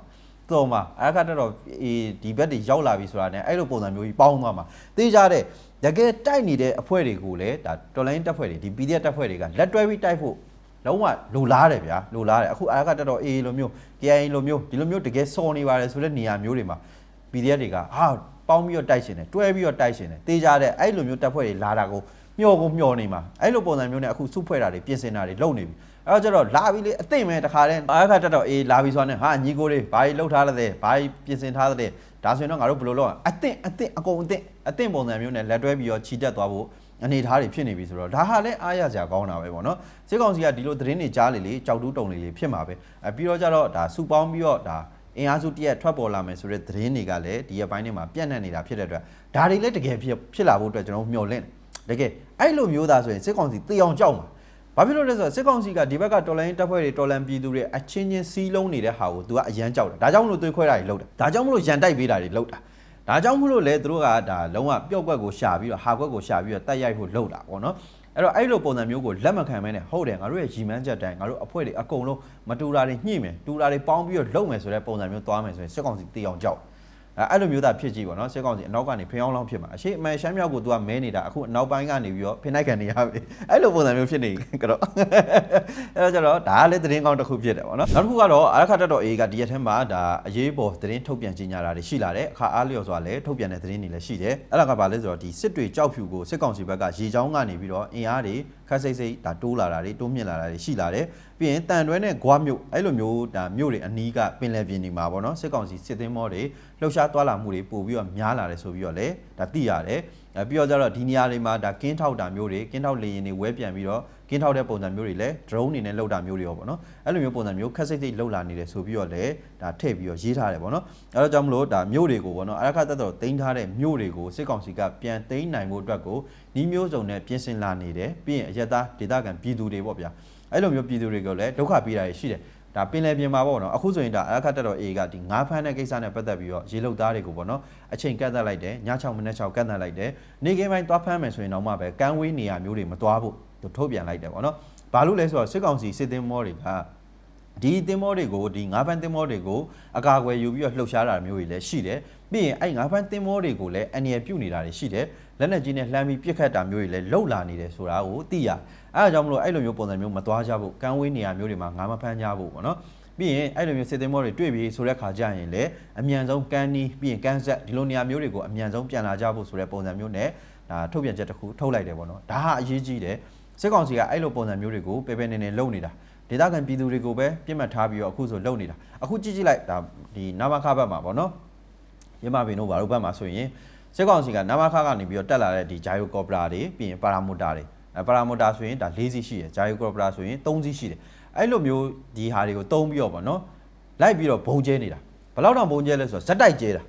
တော့မှာအဲ့ခါတော့အေးဒီဘက်တွေရောက်လာပြီဆိုတာနဲ့အဲ့လိုပုံစံမျိုးကြီးပေါင်းသွားမှာသိကြတဲ့တကယ်တိုက်နေတဲ့အဖွဲ့တွေကိုလည်းဒါတော်လိုင်းတပ်ဖွဲ့တွေဒီ PDF တပ်ဖွဲ့တွေကလက်တွဲပြီးတိုက်ဖို့လုံးဝလိုလားတယ်ဗျာလိုလားတယ်အခုအားကတက်တော့အေးလိုမျိုး KI လိုမျိုးဒီလိုမျိုးတကယ်စော်နေပါတယ်ဆိုတဲ့နေရာမျိုးတွေမှာ PDF တွေကဟာပေါင်းပြီးတော့တိုက်ရှင်တယ်တွဲပြီးတော့တိုက်ရှင်တယ်တေးကြတဲ့အဲ့လိုမျိုးတပ်ဖွဲ့တွေလာတာကိုမျောကိုမျောနေမှာအဲ့လိုပုံစံမျိုးနဲ့အခုစုဖွဲ့တာတွေပြင်ဆင်တာတွေလုပ်နေပြီ အဲ့တော့ကျတော့လာပြီးလေအသိမဲ့တခါတည်းအားခါတက်တော့အေးလာပြီးဆိုတော့ဟာညီကိုတွေဘာကြီးလှုပ်ထားလဲဘာကြီးပြင်ဆင်ထားတဲ့ဒါဆိုရင်တော့ငါတို့ဘယ်လိုလုပ်အောင်အသင့်အသင့်အကုန်အသင့်အသင့်ပုံစံမျိုးနဲ့လက်တွဲပြီးတော့ခြိတက်သွားဖို့အနေထားတွေဖြစ်နေပြီဆိုတော့ဒါဟာလည်းအားရစရာကောင်းတာပဲပေါ့နော်စစ်ကောင်စီကဒီလိုသတင်းတွေကြားလေလေကြောက်တူးတုံလေးလေးဖြစ်မှာပဲအဲပြီးတော့ကျတော့ဒါစုပေါင်းပြီးတော့ဒါအင်အားစုတရက်ထွက်ပေါ်လာမယ်ဆိုတဲ့သတင်းတွေကလည်းဒီရက်ပိုင်းတွေမှာပြန့်နှံ့နေတာဖြစ်တဲ့အတွက်ဒါတွေလည်းတကယ်ဖြစ်ဖြစ်လာဖို့အတွက်ကျွန်တော်မျှော်လင့်တယ်တကယ်အဲ့လိုမျိုးသားဆိုရင်စစ်ကောင်စီတေအောင်ကြောက်မှာ ဘာဖြစ်လို့လဲဆိုတော့စစ်ကောင်စီကဒီဘက်ကတော်လိုင်းတပ်ဖွဲ့တွေတော်လန်ပြည်သူတွေအချင်းချင်းစီးလုံးနေတဲ့ဟာကိုသူကအရန်ကြောက်တယ်ဒါကြောင့်မလို့သွေးခွဲတာတွေလုပ်တာဒါကြောင့်မလို့ရန်တိုက်ပေးတာတွေလုပ်တာဒါကြောင့်မလို့လေသူတို့ကဒါလုံးဝပျော့ကွက်ကိုရှာပြီးတော့ဟာကွက်ကိုရှာပြီးတော့တက်ရိုက်ဖို့လုပ်တာပေါ့နော်အဲ့တော့အဲ့လိုပုံစံမျိုးကိုလက်မခံမဲနဲ့ဟုတ်တယ်ငါတို့ရဲ့ရီမန်းချက်တိုင်းငါတို့အဖွဲ့တွေအကုန်လုံးမတူတာတွေညှိမယ်တူတာတွေပေါင်းပြီးတော့လုပ်မယ်ဆိုတဲ့ပုံစံမျိုးသွားမယ်ဆိုရင်စစ်ကောင်စီတေအောင်ကြောက် အဲအဲ့လိုမျိုးသားဖြစ်ကြည့်ပေါ့နော်စစ်ကောင်စီအနောက်ကနေဖျောင်းလောင်းဖြစ်မှာအရှိအမှန်ရှမ်းမြောက်ကိုသူကမဲနေတာအခုအနောက်ပိုင်းကနေပြီးတော့ဖိနှိုက်ခံနေရပြီအဲ့လိုပုံစံမျိုးဖြစ်နေကြတော့အဲ့တော့ကျတော့ဒါကလည်းသတင်းကောင်းတစ်ခုဖြစ်တယ်ပေါ့နော်နောက်တစ်ခုကတော့အရခတ်တက်တော်အေးကဒီရက်ထဲမှာဒါအရေးပေါ်သတင်းထုတ်ပြန်ကြေညာတာတွေရှိလာတယ်အခါအားလျော်စွာလည်းထုတ်ပြန်တဲ့သတင်းတွေလည်းရှိတယ်အဲ့ဒါကဘာလဲဆိုတော့ဒီစစ်တွေကြောက်ဖြူကိုစစ်ကောင်စီဘက်ကရေချောင်းကနေပြီးတော့အင်အားတွေ ခက်စိတ်စိတ်ဒါတိုးလာတာတွေတိုးမြင့်လာတာတွေရှိလာတယ်ပြီးရင်တန်တွဲနဲ့ဂွားမြို့အဲ့လိုမျိုးဒါမြို့တွေအနီးကပင်လယ်ပြင်တွေမှာပေါ့နော်စစ်ကောင်စီစစ်သင်းမောတွေလှုပ်ရှားသွားလာမှုတွေပို့ပြီးတော့များလာတယ်ဆိုပြီးတော့လည်းဒါသိရတယ်အဲပြီးတော့ကျတော့ဒီနေရာတွေမှာဒါကင်းထောက်တာမျိုးတွေကင်းထောက်လေရင်တွေဝဲပြန်ပြီးတော့ ကင်းထောက်တဲ့ပုံစံမျိုးတွေလည်း drone အနေနဲ့လောက်တာမျိုးတွေရောပေါ့နော်အဲ့လိုမျိုးပုံစံမျိုးခက်စိတ်စိတ်လောက်လာနေတယ်ဆိုပြီးတော့လည်းဒါထည့်ပြီးတော့ရေးထားတယ်ပေါ့နော်အဲ့တော့ကြောင့်မလို့ဒါမြို့တွေကိုပေါ့နော်အရခတ်တက်တော်တင်ထားတဲ့မြို့တွေကိုစစ်ကောင်စီကပြန်သိမ်းနိုင်ဖို့အတွက်ကိုဤမျိုးစုံနဲ့ပြင်ဆင်လာနေတယ်ပြီးရင်အရက်သားဒေသခံပြည်သူတွေပေါ့ဗျာအဲ့လိုမျိုးပြည်သူတွေကိုလည်းဒုက္ခပေးတာရှိတယ်ဒါပင်လယ်ပြင်မှာပေါ့နော်အခုဆိုရင်ဒါအရခတ်တက်တော် A ကဒီငါးဖမ်းတဲ့ကိစ္စနဲ့ပတ်သက်ပြီးတော့ရေလုတ်သားတွေကိုပေါ့နော်အချိန်ကန့်သက်လိုက်တယ်ည6မိနစ်6ကန့်သက်လိုက်တယ်နေကင်းပိုင်းသွားဖမ်းမယ်ဆိုရင်တော့မှပဲကမ်းဝေးနေရာမျိုးတွေမသွားဖို့ သူထုတ်ပြန်လိုက်တယ်ပေါ့နော်ဘာလို့လဲဆိုတော့စစ်ကောင်စီစစ်သင်းမောတွေကဒီသင်းမောတွေကိုဒီငါးဖမ်းသင်းမောတွေကိုအကာအကွယ်ယူပြီးတော့လှုပ်ရှားတာမျိုးတွေလည်းရှိတယ်ပြီးရင်အဲ့ငါးဖမ်းသင်းမောတွေကိုလည်းအန်ရပြုတ်နေတာတွေရှိတယ်လက်နက်ကြီးနဲ့လှမ်းပြီးပြစ်ခတ်တာမျိုးတွေလည်းလှုပ်လာနေတယ်ဆိုတာကိုသိရအဲအကြောင်းမလို့အဲ့လိုမျိုးပုံစံမျိုးမသွားကြဖို့ကမ်းဝေးနေရာမျိုးတွေမှာငါးမဖမ်းကြဖို့ပေါ့နော်ပြီးရင်အဲ့လိုမျိုးစစ်သင်းမောတွေတွေ့ပြီးဆိုတဲ့ခါကျရင်လည်းအမြန်ဆုံးကန်းနီးပြီးရင်ကန်းဆက်ဒီလိုနေရာမျိုးတွေကိုအမြန်ဆုံးပြန်လာကြဖို့ဆိုတဲ့ပုံစံမျိုးနဲ့ဒါထုတ်ပြန်ချက်တစ်ခုထုတ်လိုက်တယ်ပေါ့နော်ဒါဟာအရေးကြီးတယ် စစ်ကောင်စီကအဲ့လိုပုံစံမျိုးတွေကိုပေပေနေနေလုပ်နေတာဒေသခံပြည်သူတွေကိုပဲပြစ်မှတ်ထားပြီးတော့အခုဆိုလုံနေတာအခုကြည့်ကြည့်လိုက်ဒါဒီနာမခဘက်မှာပေါ့နော်ရမပင်တို့ဘာလို့ဘက်မှာဆိုရင်စစ်ကောင်စီကနာမခကနေပြီးတော့တက်လာတဲ့ဒီဂျာယိုကော်ပရာတွေပြီးရင်ပါရာမိုတာတွေအဲပါရာမိုတာဆိုရင်ဒါ၄စီးရှိတယ်ဂျာယိုကော်ပရာဆိုရင်၃စီးရှိတယ်အဲ့လိုမျိုးဒီဟာတွေကိုတုံးပြီးတော့ပေါ့နော်လိုက်ပြီးတော့ဘုံကျဲနေတာဘယ်လောက်တောင်ဘုံကျဲလဲဆိုတော့ဇက်တိုက်ကျဲတာ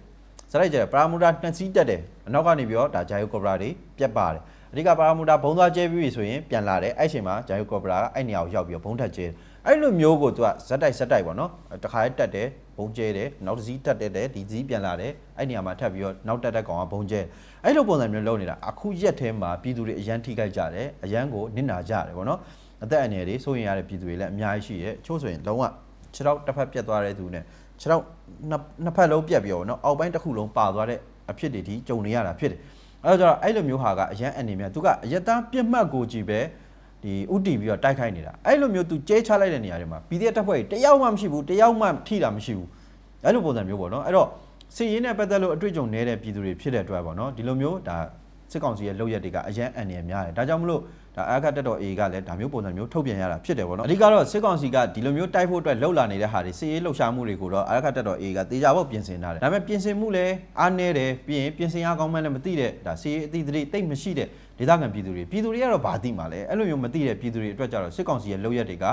ဇက်တိုက်ကျဲတာပါရာမိုတာနှစ်စီးတက်တယ်အနောက်ကနေပြီးတော့ဒါဂျာယိုကော်ပရာတွေပြက်ပါတယ် အဓိကပါရာမိုတာဘုံသွားကျဲပြီးပြီဆိုရင်ပြန်လာတယ်အဲ့ချိန်မှာဂျာယိုကော်ပရာကအဲ့နေရာကိုရောက်ပြီးတော့ဘုံထက်ကျဲတယ်အဲ့လိုမျိုးကိုသူကဇက်တိုက်ဇက်တိုက်ပေါ့နော်တခါလေးတက်တယ်ဘုံကျဲတယ်နောက်တစ်စီးတက်တယ်တယ်ဒီစီးပြန်လာတယ်အဲ့နေရာမှာထပ်ပြီးတော့နောက်တက်တဲ့ကောင်ကဘုံကျဲအဲ့လိုပုံစံမျိုးလုပ်နေတာအခုရက်ထဲမှာပြည်သူတွေအရန်ထိခိုက်ကြတယ်အရန်ကိုနစ်နာကြတယ်ပေါ့နော်အသက်အန္တရာယ်တွေစိုးရင်ရတဲ့ပြည်သူတွေလည်းအများကြီးရှိတယ်ချို့ဆိုရင်လုံးဝခြေထောက်တစ်ဖက်ပြတ်သွားတဲ့သူနဲ့ခြေထောက်နှစ်နှစ်ဖက်လုံးပြတ်ပြီးတော့နော်အောက်ပိုင်းတစ်ခုလုံးပါသွားတဲ့အဖြစ်တွေဒီကြုံနေရတာဖြစ်တယ် အဲ့တော့ကျတော့အဲ့လိုမျိုးဟာကအရန်အနေများသူကအယက်သားပြစ်မှတ်ကိုကြည့်ပဲဒီဥတီပြီးတော့တိုက်ခိုက်နေတာအဲ့လိုမျိုးသူကျဲချလိုက်တဲ့နေရာတွေမှာ PDF တပ်ဖွဲ့တွေတယောက်မှမရှိဘူးတယောက်မှထိတာမရှိဘူးအဲ့လိုပုံစံမျိုးပေါ့နော်အဲ့တော့စီရင်နဲ့ပတ်သက်လို့အတွေ့အကြုံနေတဲ့ပြည်သူတွေဖြစ်တဲ့အတွက်ပေါ့နော်ဒီလိုမျိုးဒါ စစ်ကောင်စီရဲ့လုပ်ရက်တွေကအရန်အန်နေများတယ်ဒါကြောင့်မလို့ဒါအာခတ်တက်တော် A ကလည်းဒါမျိုးပုံစံမျိုးထုတ်ပြန်ရတာဖြစ်တယ်ပေါ့နော်အဓိကတော့စစ်ကောင်စီကဒီလိုမျိုးတိုက်ဖို့အတွက်လှုပ်လာနေတဲ့ဟာတွေစီရေးလှုပ်ရှားမှုတွေကိုတော့အာခတ်တက်တော် A ကတေချာဖို့ပြင်ဆင်ထားတယ်ဒါပေမဲ့ပြင်ဆင်မှုလည်းအားနည်းတယ်ပြီးရင်ပြင်ဆင်ရကောင်းမှန်းလည်းမသိတဲ့ဒါစီရေးအသီးသတိတိတ်မရှိတဲ့ဒေသခံပြည်သူတွေပြည်သူတွေကတော့ဘာသိမှာလဲအဲ့လိုမျိုးမသိတဲ့ပြည်သူတွေအတွက်ကြတော့စစ်ကောင်စီရဲ့လုပ်ရက်တွေက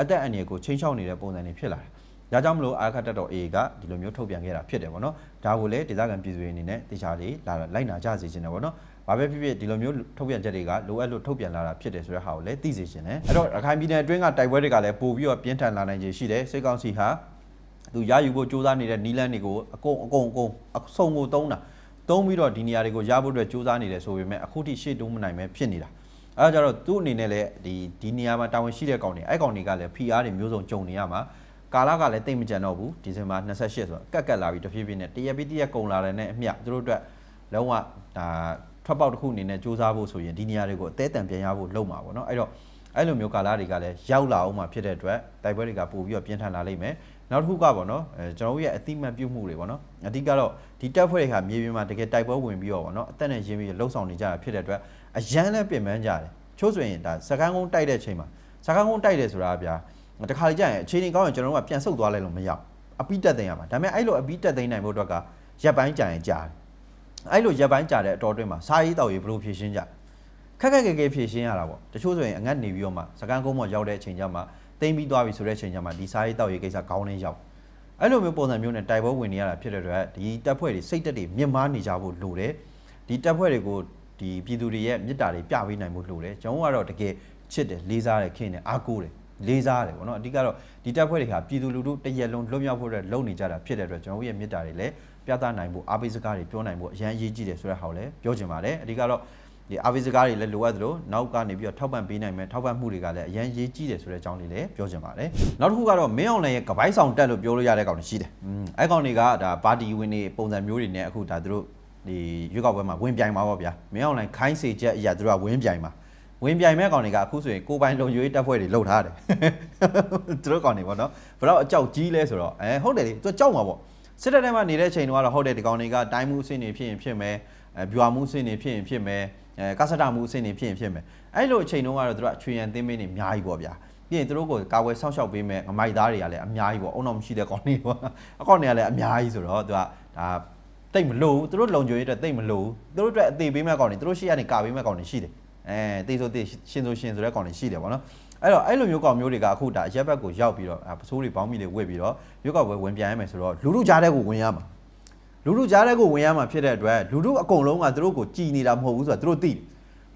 အသက်အန္တရာယ်ကိုချိန်ချောက်နေတဲ့ပုံစံတွေဖြစ်လာတယ်ဒါကြောင့်မလို့အာခတ်တက်တော် A ကဒီလိုမျိုးထုတ်ပြန်ခဲ့တာဖြစ်တယ်ပေါ့နော်ဒါကိုလည်းဒေသခံပြည်သူတွေအနေနဲ့တေချာလေးလာလိုက်နာကြစေချင်တယ်ပေါ့နော် ဘာပဲဖြစ်ဖြစ်ဒီလိုမျိုးထုတ်ပြန်ချက်တွေကလိုအပ်လို့ထုတ်ပြန်လာတာဖြစ်တယ်ဆိုတဲ့ဟာကိုလည်းသိစေချင်တယ်အဲ့တော့ရခိုင်ပြည်နယ်အတွင်းကတိုက်ပွဲတွေကလည်းပို့ပြီးတော့ပြင်းထန်လာနိုင်ခြေရှိတယ်စစ်ကောင်စီဟာသူရယူဖို့စူးစမ်းနေတဲ့နီလန်းတွေကိုအကုန်အကုန်အကုန်အဆုံကိုတုံးတာတုံးပြီးတော့ဒီနေရာတွေကိုရဖို့အတွက်စူးစမ်းနေတယ်ဆိုပေမဲ့အခုထိရှေ့တိုးမနိုင်ပဲဖြစ်နေတာအဲဒါကြတော့သူ့အနေနဲ့လည်းဒီဒီနေရာမှာတာဝန်ရှိတဲ့ကောင်တွေအဲ့ကောင်တွေကလည်း PR တွေမျိုးစုံကြုံနေရမှာကာလကလည်းတိတ်မကြံတော့ဘူးဒီဇင်ဘာ28ဆိုတော့ကက်ကက်လာပြီးတဖြည်းဖြည်းနဲ့တရက်ပြီးတရက်ကုန်လာတယ်နဲ့အမျှသူတို့အတွက်လုံးဝဒါ ထွက်ပေါက်တစ်ခုအနေနဲ့စူးစမ်းဖို့ဆိုရင်ဒီနေရာတွေကိုအသေးတန်ပြန်ရဖို့လုပ်မှာပေါ့နော်အဲ့တော့အဲ့လိုမျိုးကာလတွေကလည်းရောက်လာအောင်မှဖြစ်တဲ့အတွက်တိုက်ပွဲတွေကပို့ပြီးတော့ပြင်းထန်လာလိမ့်မယ်နောက်တစ်ခုကပေါ့နော်အဲကျွန်တော်တို့ရဲ့အတိမတ်ပြုမှုတွေပေါ့နော်အဓိကတော့ဒီတပ်ဖွဲ့တွေဟာမြေပြင်မှာတကယ်တိုက်ပွဲဝင်ပြီးတော့ပေါ့နော်အသက်နဲ့ရင်းပြီးလှုပ်ဆောင်နေကြတာဖြစ်တဲ့အတွက်အရန်လည်းပြင်ပန်းကြတယ်ချို့ဆိုရင်ဒါစကန်းကုန်းတိုက်တဲ့ချိန်မှာစကန်းကုန်းတိုက်တယ်ဆိုတာဗျာတခါလေကြာရင်အခြေအနေကောင်းရင်ကျွန်တော်တို့ကပြန်ဆုတ်သွားလိုက်လို့မရဘူးအပိတက်သိမ်းရမှာဒါပေမဲ့အဲ့လိုအပိတက်သိမ်းနိုင်ဖို့အတွက်ကရက်ပိုင်းကြာရင်ကြာတယ် အဲ့လိုရက်ပိုင်းကြာတဲ့အတော်အတွင်းမှာစားရေးတောက်ရေးဘယ်လိုဖြည့်ရှင်းကြခက်ခက်ခဲခဲဖြည့်ရှင်းရတာပေါ့တချို့ဆိုရင်အငတ်နေပြီးတော့မှစကန်းကုန်းပေါ်ရောက်တဲ့အချိန်ကျမှတိမ့်ပြီးသွားပြီဆိုတဲ့အချိန်ကျမှဒီစားရေးတောက်ရေးကိစ္စကောင်းနေရောက်အဲ့လိုမျိုးပုံစံမျိုးနဲ့တိုက်ပွဲဝင်နေရတာဖြစ်တဲ့အတွက်ဒီတပ်ဖွဲ့တွေစိတ်တက်တွေမြင့်မားနေကြဖို့လိုတယ်ဒီတပ်ဖွဲ့တွေကိုဒီပြည်သူတွေရဲ့မြစ်တာတွေပြပေးနိုင်ဖို့လိုတယ်ကျွန်တော်ကတော့တကယ်ချစ်တယ်လေးစားတယ်ခင်တယ်အားကိုးတယ်လေးစားတယ်ပေါ့နော်အဓိကတော့ဒီတပ်ဖွဲ့တွေဟာပြည်သူလူထုတရက်လုံးလွတ်မြောက်ဖို့အတွက်လုပ်နေကြတာဖြစ်တဲ့အတွက်ကျွန်တော်တို့ရဲ့မြစ်တာတွေလည်း ပြသနိုင်ဖို့အားပေးစကားတွေပြောနိုင်ဖို့အရန်အရေးကြီးတယ်ဆိုတဲ့ဟာကိုလည်းပြောချင်ပါတယ်အဓိကတော့ဒီအားပေးစကားတွေလည်းလိုအပ်သလိုနောက်ကနေပြီးတော့ထောက်ပံ့ပေးနိုင်မယ်ထောက်ပံ့မှုတွေကလည်းအရန်ရေးကြီးတယ်ဆိုတဲ့အကြောင်းလေးလည်းပြောချင်ပါတယ်နောက်တစ်ခုကတော့မင်းအောင်လှိုင်ရဲ့ကပိုင်းဆောင်တက်လို့ပြောလို့ရတဲ့ကောင်တွေရှိတယ်อืมအဲကောင်တွေကဒါပါတီဝင်တွေပုံစံမျိုးတွေနဲ့အခုဒါသူတို့ဒီရွေးကောက်ပွဲမှာဝင်ပြိုင်ပါပေါ့ဗျာမင်းအောင်လှိုင်ခိုင်းစေချက်အရာသူတို့ကဝင်ပြိုင်ပါဝင်ပြိုင်မဲ့ကောင်တွေကအခုဆိုရင်ကိုပိုင်လုံရွေးတက်ဖွဲ့တွေလှုပ်ထားတယ်သူတို့ကောင်တွေပေါ့နော်ဘယ်တော့အကြောက်ကြီးလဲဆိုတော့အဲဟုတ်တယ်လေသူကြောက်မှာပေါ့ စစ်တပ်ထဲမှာနေတဲ့ချိန်တုန်းကတော့ဟုတ်တယ်ဒီကောင်တွေကတိုင်းမှုအဆင့်တွေဖြစ်ရင်ဖြစ်မယ်အဲဗျွာမှုအဆင့်တွေဖြစ်ရင်ဖြစ်မယ်အဲကဆဒမှုအဆင့်တွေဖြစ်ရင်ဖြစ်မယ်အဲ့လိုအချိန်တုန်းကတော့သူတို့အချွေရန်သင်းမင်းတွေအများကြီးပေါ့ဗျာပြီးရင်သူတို့ကိုကာဝယ်ဆောက်ရှောက်ပေးမဲ့ငမိုက်သားတွေကလည်းအများကြီးပေါ့အုံတော့မရှိတဲ့ကောင်တွေပေါ့အကောင်တွေကလည်းအများကြီးဆိုတော့သူကဒါတိတ်မလို့သူတို့လုံခြုံရေးအတွက်တိတ်မလို့သူတို့အတွက်အသေးပေးမဲ့ကောင်တွေသူတို့ရှိရနေကာပေးမဲ့ကောင်တွေရှိတယ်အဲတေးဆိုတေးရှင်ဆိုရှင်ဆိုတဲ့ကောင်တွေရှိတယ်ပေါ့နော် အဲ့တော့အဲ့လိုမျိုးကောင်မျိုးတွေကအခုဒါရက်ဘက်ကိုရောက်ပြီးတော့ပစိုးတွေပေါင်းမိတွေဝစ်ပြီးတော့ရုပ်ကောက်ပွဲဝင်ပြန်ရမယ်ဆိုတော့လူလူကြားတဲ့ကိုဝင်ရမှာလူလူကြားတဲ့ကိုဝင်ရမှာဖြစ်တဲ့အတွက်လူလူအကုန်လုံးကသူတို့ကိုကြည်နေတာမဟုတ်ဘူးဆိုတာသူတို့သိတယ်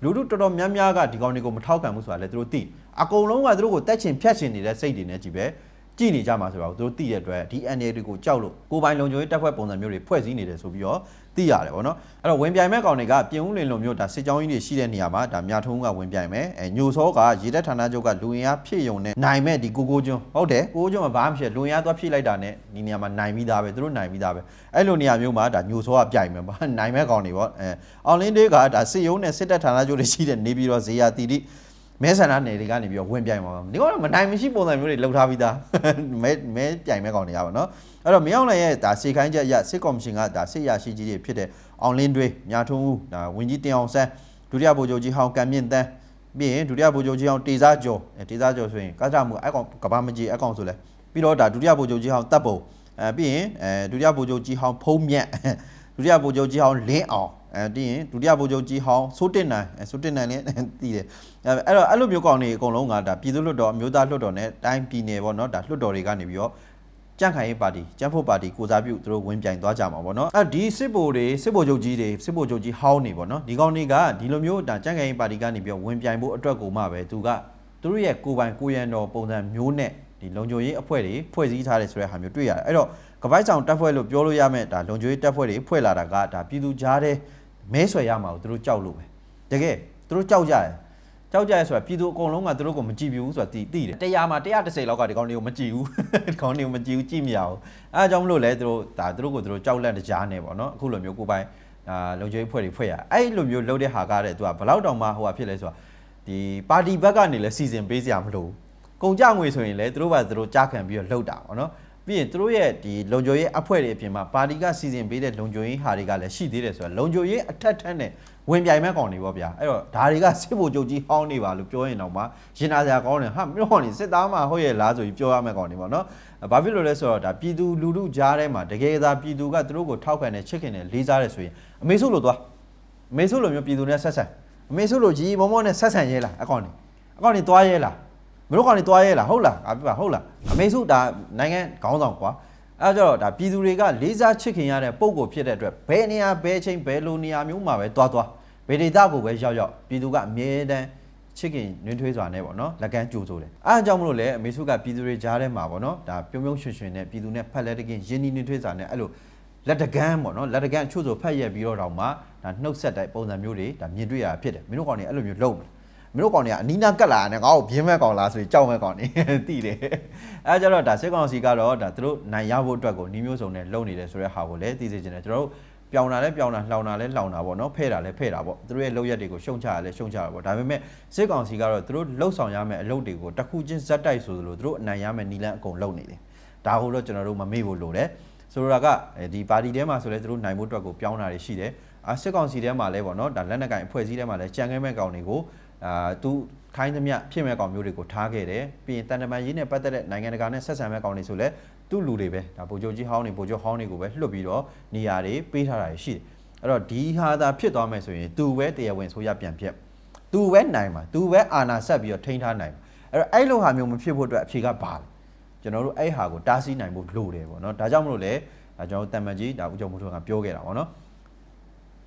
လူလူတော်တော်များများကဒီကောင်တွေကိုမထောက်ခံဘူးဆိုတာလည်းသူတို့သိအကုန်လုံးကသူတို့ကိုတက်ချင်ဖြတ်ချင်နေတဲ့စိတ်တွေနဲ့ကြည်ပဲ ကြည်နေကြမှာဆိုတော့သူတို့သိတဲ့အတွက်ဒီ NA တွေကိုကြောက်လို့ကိုပိုင်လုံခြုံရေးတပ်ဖွဲ့ပုံစံမျိုးတွေဖွဲ့စည်းနေတယ်ဆိုပြီးတော့သိရတယ်ဗောနော်အဲ့တော့ဝင်ပြိုင်မဲ့ကောင်တွေကပြင်ဦးလင်လိုမျိုးဒါစစ်ကြောင်းကြီးတွေရှိတဲ့နေရာမှာဒါမြထုံးကဝင်ပြိုင်မယ်အဲညိုစောကရေတပ်ဌာနချုပ်ကလူရင်အားဖြည့်ယုံနဲ့နိုင်မဲ့ဒီကိုကိုကျွန်းဟုတ်တယ်ကိုကိုကျွန်းမှာဘာမှဖြစ်လူရင်အားသွားဖြည့်လိုက်တာနဲ့ဒီနေရာမှာနိုင်ပြီးသားပဲသူတို့နိုင်ပြီးသားပဲအဲ့လိုနေရာမျိုးမှာဒါညိုစောကပြိုင်မယ်ဗောနိုင်မဲ့ကောင်တွေဗောအဲအောင်လင်းဒေးကဒါစစ်ရုံးနဲ့စစ်တပ်ဌာနချုပ်တွေရှိတဲ့နေပြီးတော့ဇေယျတီတိ မဲဆန္ဒနယ်တွေကနေပြီးတော့ဝင်ပြိုင်ပါပါဒီကတော့မနိုင်မရှိပုံစံမျိုးတွေလှုပ်ထားပြီးသားမဲမဲပြိုင်မဲကောင်တွေရပါတော့အဲ့တော့မရောက်နိုင်ရဲ့ဒါစေခိုင်းချက်အရစစ်ကော်မရှင်ကဒါစစ်ရရှိကြီးတွေဖြစ်တဲ့အောင်လင်းတွေမြာထုံးဦးဒါဝင်းကြီးတင်အောင်ဆန်းဒုတိယဗိုလ်ချုပ်ကြီးဟောင်းကံမြင့်တန်းပြီးရင်ဒုတိယဗိုလ်ချုပ်ကြီးအောင်တေစားကျော်အဲတေစားကျော်ဆိုရင်ကကြမှုအကောင်ကဘာမကြီးအကောင်ဆိုလဲပြီးတော့ဒါဒုတိယဗိုလ်ချုပ်ကြီးအောင်တပ်ပုံအဲပြီးရင်အဲဒုတိယဗိုလ်ချုပ်ကြီးအောင်ဖုံးမြတ် ဒုတိယဗိုလ်ချုပ်ကြီးအောင်လင်းအောင်အဲပြီးရင်ဒုတိယဗိုလ်ချုပ်ကြီးအောင်စိုးတင်နိုင်အဲစိုးတင်နိုင်လည်းတည်တယ်အဲအဲ့တော့အဲ့လိုမျိုးကောင်တွေအကုန်လုံးကဒါပြည်သူ့လွှတ်တော်အမျိုးသားလွှတ်တော်နဲ့တိုင်းပြည်နယ်ပေါ့နော်ဒါလွှတ်တော်တွေကနေပြီးတော့ကြန့်ခိုင်ရေးပါတီကြန့်ဖို့ပါတီကိုစားပြုသူတို့ဝင်ပြိုင်သွားကြမှာပေါ့နော်အဲဒီစစ်ဘိုလ်တွေစစ်ဘိုလ်ချုပ်ကြီးတွေစစ်ဘိုလ်ချုပ်ကြီးဟောင်းနေပေါ့နော်ဒီကောင်တွေကဒီလိုမျိုးဒါကြန့်ခိုင်ရေးပါတီကနေပြီးတော့ဝင်ပြိုင်ဖို့အတွက်ကိုမှပဲသူကသူတို့ရဲ့ကိုယ်ပိုင်ကိုယ်ရန်တော်ပုံစံမျိုးနဲ့ဒီလုံခြုံရေးအဖွဲ့တွေဖွဲ့စည်းထားတယ်ဆိုတဲ့ဟာမျိုးတွေ့ရတယ်အဲ့တော့ ကပိုက်ဆောင်တက်ဖွဲ့လို့ပြောလို့ရမယ်ဒါလုံခြုံရေးတက်ဖွဲ့တွေဖွဲ့လာတာကဒါပြည်သူကြားတဲ့မဲဆွယ်ရမှာကိုသူတို့ကြောက်လို့ပဲတကယ်သူတို့ကြောက်ကြတယ်ကြောက်ကြရဲဆိုတာပြည်သူအကုန်လုံးကသူတို့ကိုမကြည့်ဘူးဆိုတာသိသိတယ်တရားမှာ130လောက်ကဒီကောင်တွေကိုမကြည့်ဘူးဒီကောင်တွေကိုမကြည့်ဘူးကြည့်မရဘူးအဲအကြောင်းမလို့လဲသူတို့ဒါသူတို့ကိုသူတို့ကြောက်လက်တကြားနေပေါ့နော်အခုလိုမျိုးကိုယ်ပိုင်အာလုံခြုံရေးဖွဲ့တွေဖွဲ့ရအဲ့လိုမျိုးလုပ်တဲ့ဟာကားတဲ့သူကဘလောက်တောင်မှဟိုဟာဖြစ်လဲဆိုတာဒီပါတီဘက်ကနေလဲစီစဉ်ပေးစရာမလိုဘူးကုန်ကြငွေဆိုရင်လဲသူတို့ဘာသူတို့ကြားခံပြီးတော့လှုပ်တာပေါ့နော် ပြီးရင်သူတို့ရဲ့ဒီလုံခြုံရေးအဖွဲ့တွေအပြင်မှာပါတီကစီစဉ်ပေးတဲ့လုံခြုံရေးဟာတွေကလည်းရှိသေးတယ်ဆိုတာလုံခြုံရေးအထက်ထက်နဲ့ဝင်ပြိုင်မဲ့ကောင်တွေပေါ့ဗျာအဲ့တော့ဒါတွေကစစ်ဘိုလ်ချုပ်ကြီးဟောင်းနေပါလို့ပြောရင်တော့မှရင်နာစရာကောင်းတယ်ဟာမြို့ဟောင်းနေစစ်သားမှဟုတ်ရဲ့လားဆိုပြီးပြောရမဲ့ကောင်တွေပေါ့နော်ဘာဖြစ်လို့လဲဆိုတော့ဒါပြည်သူလူထုကြားထဲမှာတကယ်သာပြည်သူကသူတို့ကိုထောက်ခံတယ်ချစ်ခင်တယ်လေးစားတယ်ဆိုရင်အမေစုလို့သွားအမေစုလိုမျိုးပြည်သူနဲ့ဆက်ဆံအမေစုလိုကြီးမောမောနဲ့ဆက်ဆံရဲလားအကောင်တွေအကောင်တွေသွားရဲလား မတို့ကောင်တွေတွားရဲလားဟုတ်လားအပြပါဟုတ်လားအမေစုဒါနိုင်ငံခေါင်းဆောင်ကွာအဲဒါကြတော့ဒါပြည်သူတွေကလေးစားချစ်ခင်ရတဲ့ပုံကိုဖြစ်တဲ့အတွက်ဘယ်နေရာဘယ်ချိန်ဘယ်လိုနေရာမျိုးမှာပဲတွားတွားဘယ်ဒေသကိုပဲရောက်ရောက်ပြည်သူကအမြဲတမ်းချစ်ခင်နှွေးထွေးစွာနဲ့ပေါ့နော်လက်ကမ်းကြိုဆိုတယ်အဲအကြောင်းမလို့လေအမေစုကပြည်သူတွေကြားထဲမှာပေါ့နော်ဒါပြုံးပြုံးရွှင်ရွှင်နဲ့ပြည်သူနဲ့ဖက်လက်တကင်းရင်းနှီးနှွေးထွေးစွာနဲ့အဲ့လိုလက်တကမ်းပေါ့နော်လက်တကမ်းအချို့ဆိုဖက်ရက်ပြီးတော့တောင်မှဒါနှုတ်ဆက်တဲ့ပုံစံမျိုးတွေဒါမြင်တွေ့ရတာဖြစ်တယ်မင်းတို့ကောင်တွေအဲ့လိုမျိုးလုပ်မလား မင်းတို့ကောင်တွေကအနီးနားကတ်လာတယ်ငါ့ကိုပြင်းမဲ့ကောင်လားဆိုပြီးကြောက်မဲ့ကောင်တွေတိတယ်အဲကြတော့ဒါစစ်ကောင်စီကတော့ဒါသူတို့နိုင်ရဖို့အတွက်ကိုနှီးမျိုးစုံနဲ့လုပ်နေတယ်ဆိုတဲ့ဟာကိုလည်းသိစေချင်တယ်ကျွန်တော်တို့ပြောင်းတာလဲပြောင်းတာလှောင်တာလဲလှောင်တာပေါ့နော်ဖဲ့တာလဲဖဲ့တာပေါ့သူတို့ရဲ့လုပ်ရက်တွေကိုရှုံချရလဲရှုံချတာပေါ့ဒါပေမဲ့စစ်ကောင်စီကတော့သူတို့လှုပ်ဆောင်ရမယ့်အလုပ်တွေကိုတစ်ခုချင်းဇက်တိုက်ဆိုသလိုသူတို့အနိုင်ရမယ့်နီလန်းအကုန်လုပ်နေတယ်ဒါကိုတော့ကျွန်တော်တို့မမေ့ဖို့လိုတယ်ဆိုတော့ကဒီပါတီထဲမှာဆိုလဲသူတို့နိုင်ဖို့အတွက်ကိုပြောင်းတာတွေရှိတယ်အာစစ်ကောင်စီထဲမှာလဲပေါ့နော်ဒါလက်နက်ကင်အဖွဲ့အစည်းထဲမှာလဲကြံခဲမဲ့ကောင်တွေကို အာသူခိုင်းသမျှဖြစ်မဲ့ကောင်မျိုးတွေကိုထားခဲ့တယ်ပြီးရင်တန်တမန်ရေးနဲ့ပတ်သက်တဲ့နိုင်ငံတကာနဲ့ဆက်ဆံမဲ့ကောင်တွေဆိုလဲသူ့လူတွေပဲဒါဗိုလ်ချုပ်ကြီးဟောင်းတွေဗိုလ်ချုပ်ဟောင်းတွေကိုပဲလွှတ်ပြီးတော့နေရာတွေပေးထားတာရှိတယ်အဲ့တော့ဒီဟာသာဖြစ်သွားမယ်ဆိုရင်သူပဲတရားဝင်ဆိုရပြန်ဖြစ်သူပဲနိုင်မှာသူပဲအာဏာဆက်ပြီးတော့ထိန်းထားနိုင်မှာအဲ့တော့အဲ့လိုဟာမျိုးမဖြစ်ဖို့အတွက်အဖြေကဘာလဲကျွန်တော်တို့အဲ့ဟာကိုတားဆီးနိုင်ဖို့လိုတယ်ပေါ့နော်ဒါကြောင့်မလို့လေဒါကျွန်တော်တို့တန်မန်ကြီးဒါဦးကျော်မိုးထွန်းကပြောခဲ့တာပေါ့နော်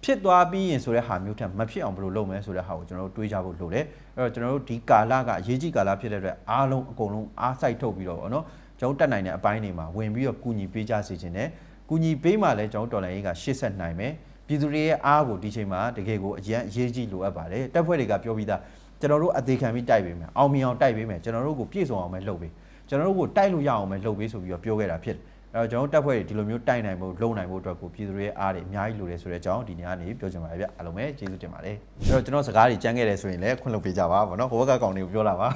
ဖြစ်သွားပြီးရင်ဆိုတဲ့ဟာမျိုးထက်မဖြစ်အောင်ဘယ်လိုလုပ်မလဲဆိုတဲ့ဟာကိုကျွန်တော်တို့တွေးကြဖို့လိုတယ်အဲ့တော့ကျွန်တော်တို့ဒီကာလကအရေးကြီးကာလဖြစ်တဲ့အတွက်အားလုံးအကုန်လုံးအားစိုက်ထုတ်ပြီးတော့ဗောနော်ကျွန်တော်တက်နိုင်တဲ့အပိုင်းတွေမှာဝင်ပြီးတော့ကူညီပေးကြစေချင်တယ်ကူညီပေးမှလည်းကျွန်တော်တော်လိုင်းရေးကရှေ့ဆက်နိုင်မယ်ပြည်သူတွေရဲ့အားကိုဒီချိန်မှာတကယ်ကိုအရန်အရေးကြီးလိုအပ်ပါတယ်တက်ဖွဲ့တွေကပြောပြီးသားကျွန်တော်တို့အသေးခံပြီးတိုက်ပေးမယ်အောင်မြင်အောင်တိုက်ပေးမယ်ကျွန်တော်တို့ကိုပြည့်စုံအောင်ပဲလုပ်ပေးကျွန်တော်တို့ကိုတိုက်လို့ရအောင်ပဲလုပ်ပေးဆိုပြီးတော့ပြောခဲ့တာဖြစ်တယ်အဲ့ တော့ကျွန်တော်တို့တက်ဖွဲ့တွေဒီလိုမျိုးတိုက်နိုင်ဖို့လုံနိုင်ဖို့အတွက်ကိုပြည်သူတွေရဲ့အားတွေအများကြီးလိုတယ်ဆိုတဲ့အကြောင်းဒီနေ့ကနေပြောချင်ပါတယ်ဗျအားလုံးပဲကျေးဇူးတင်ပါတယ်အဲ့တော့ကျွန်တော်စကားတွေကြမ်းခဲ့တယ်ဆိုရင်လည်းခွင့်လွှတ်ပေးကြပါဗောနော်ဟိုဘက်ကကောင်တွေကိုပြောလာပါ